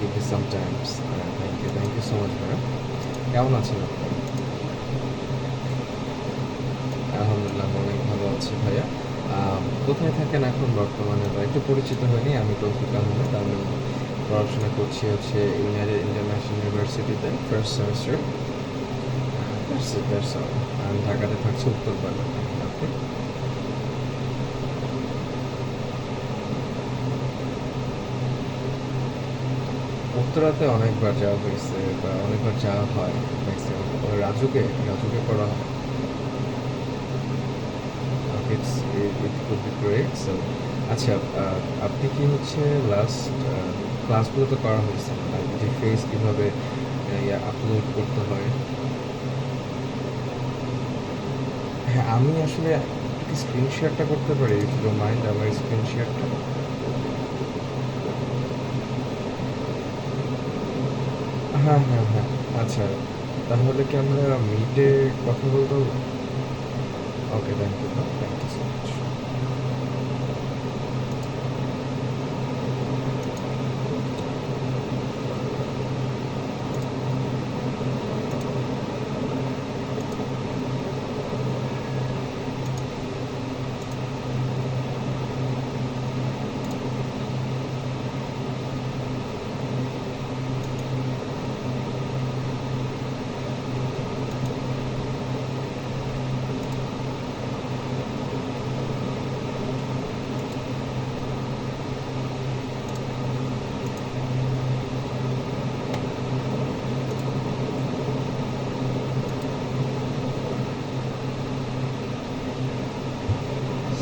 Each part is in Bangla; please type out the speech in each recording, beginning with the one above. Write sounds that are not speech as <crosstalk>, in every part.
give me some times. Uh, thank you, thank you so much, ভাইয়া। কেমন আছেন আপনি? আলহামদুলিল্লাহ অনেক ভালো আছি ভাইয়া। কোথায় থাকেন এখন বর্তমানে বা একটু পরিচিত হয়নি আমি তৌফিক আহমেদ। আমি পড়াশোনা করছি হচ্ছে ইউনাইটেড ইন্টারন্যাশনাল ইউনিভার্সিটিতে ফার্স্ট সেমেস্টার। দ্যাটস দ্যাটস ঢাকাতে থাকছি উত্তরপাড়া। আপনি? উত্তরাতে অনেকবার যাওয়া হয়েছে বা অনেকবার যাওয়া হয় ম্যাক্সিমাম। রাজুকে, রাজুকে পড়া হয়। It could be আচ্ছা আপনি কি হচ্ছে লাস্ট ক্লাসগুলো তো করা হয়েছে যে ফেস কীভাবে আপলোড করতে হয় হ্যাঁ আমি আসলে স্ক্রিন শেয়ারটা করতে পারি মাইন্ড আমার স্ক্রিন শেয়ারটা হ্যাঁ হ্যাঁ হ্যাঁ আচ্ছা। তাহলে কি আমরা মিটে কথা বলতে okay thank you thank you so much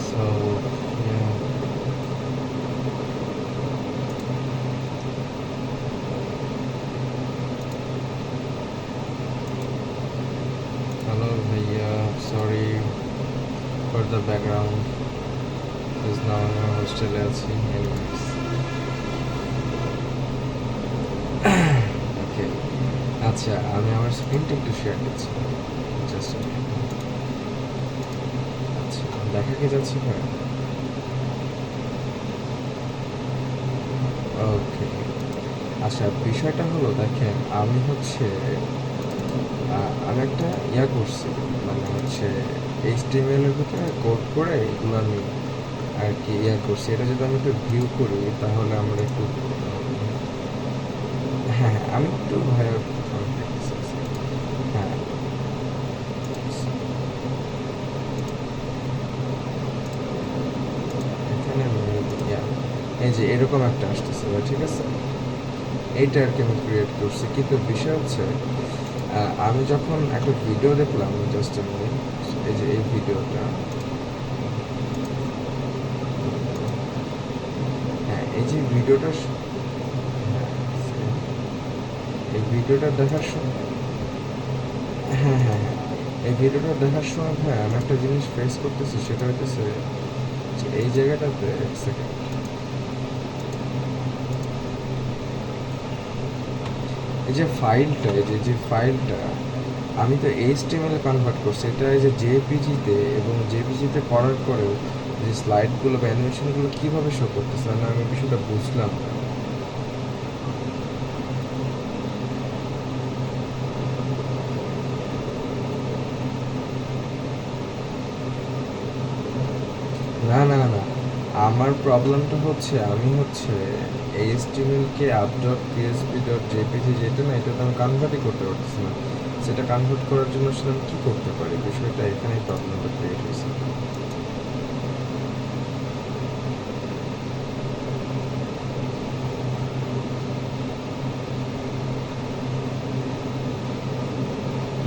So, yeah. Hello, Sorry for the background. Because now I'm আছি anyways. <clears throat> Okay. আচ্ছা আমি আমার স্ক্রিনটা একটু শেয়ার করছি জাস্ট আচ্ছা দেখা কি যাচ্ছে ভাই ওকে আচ্ছা বিষয়টা হলো, দেখেন, আমি হচ্ছে আমি একটা ইয়া করছি মানে হচ্ছে এইচটিএমএল এর ভিতরে কোড করে এগুলো আমি আর কি ইয়া করছি। এটা যদি আমি একটু ভিউ করি তাহলে আমার একটু হ্যাঁ হ্যাঁ আমি একটু দেখতেছি, হ্যাঁ। এই যে এরকম একটা আসতেছে ঠিক আছে? এইটা আর কি আমি ক্রিয়েট করছি কিন্তু বিষয় হচ্ছে আমি যখন একটা ভিডিও দেখলাম জাস্ট এই যে এই ভিডিওটা হ্যাঁ এই যে ভিডিওটা হ্যাঁ, এই ভিডিওটা দেখার সময় হ্যাঁ হ্যাঁ হ্যাঁ এই ভিডিওটা দেখার সময় ভাই আমি একটা জিনিস ফেস করতেছি সেটা যে এই জায়গাটাতে এক সেকেন্ড এই যে ফাইলটা এই যে যে ফাইলটা আমি তো এইচটিএমএল কনভার্ট করছি। এটা এই যে জেপিজিতে এবং জেপিজিতে করার পরেও যে স্লাইডগুলো বা অ্যানিমেশনগুলো কীভাবে শো করতেছে মানে আমি বিষয়টা বুঝলাম না। না না না না। আমার প্রবলেমটা হচ্ছে, আমি হচ্ছে এইচটিএমএল কে আপ ডট পিএসপি ডট জেপিজি যেটা না এটা তো আমি কনভার্টই করতে পারতেছি না। সেটা কনভার্ট করার জন্য আসলে আমি কী করতে পারি? বিষয়টা এখানেই প্রবলেমটা ক্রিয়েট হয়েছে।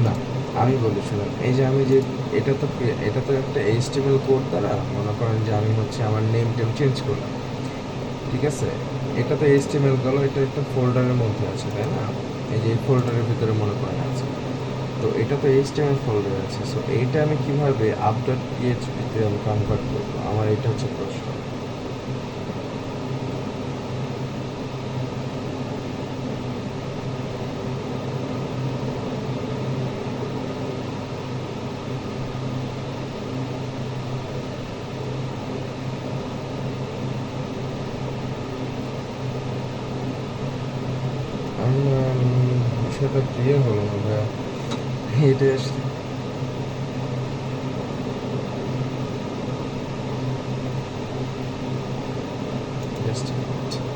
না, আমি বলি শুনুন, এই যে আমি যে এটা তো এটা তো একটা এইচটিএমএল কোড দ্বারা মনে করেন যে আমি হচ্ছে আমার নেম টেম চেঞ্জ করলাম। ঠিক আছে? এটা তো এইচটিএমএল গেল, এটা একটা ফোল্ডারের মধ্যে আছে, তাই না? এই যে ফোল্ডারের ভিতরে মনে করেন আছে। তো এটা তো এইচটিএমএল ফোল্ডার আছে। সো এইটা আমি কীভাবে আপডেট পিএইচপিতে আমি কনভার্ট করব? আমার এটা হচ্ছে প্রশ্ন আমি উম, বিষয়টা ক্লিয়ার হলো না ভাইয়া এটা আসলে Just a minute.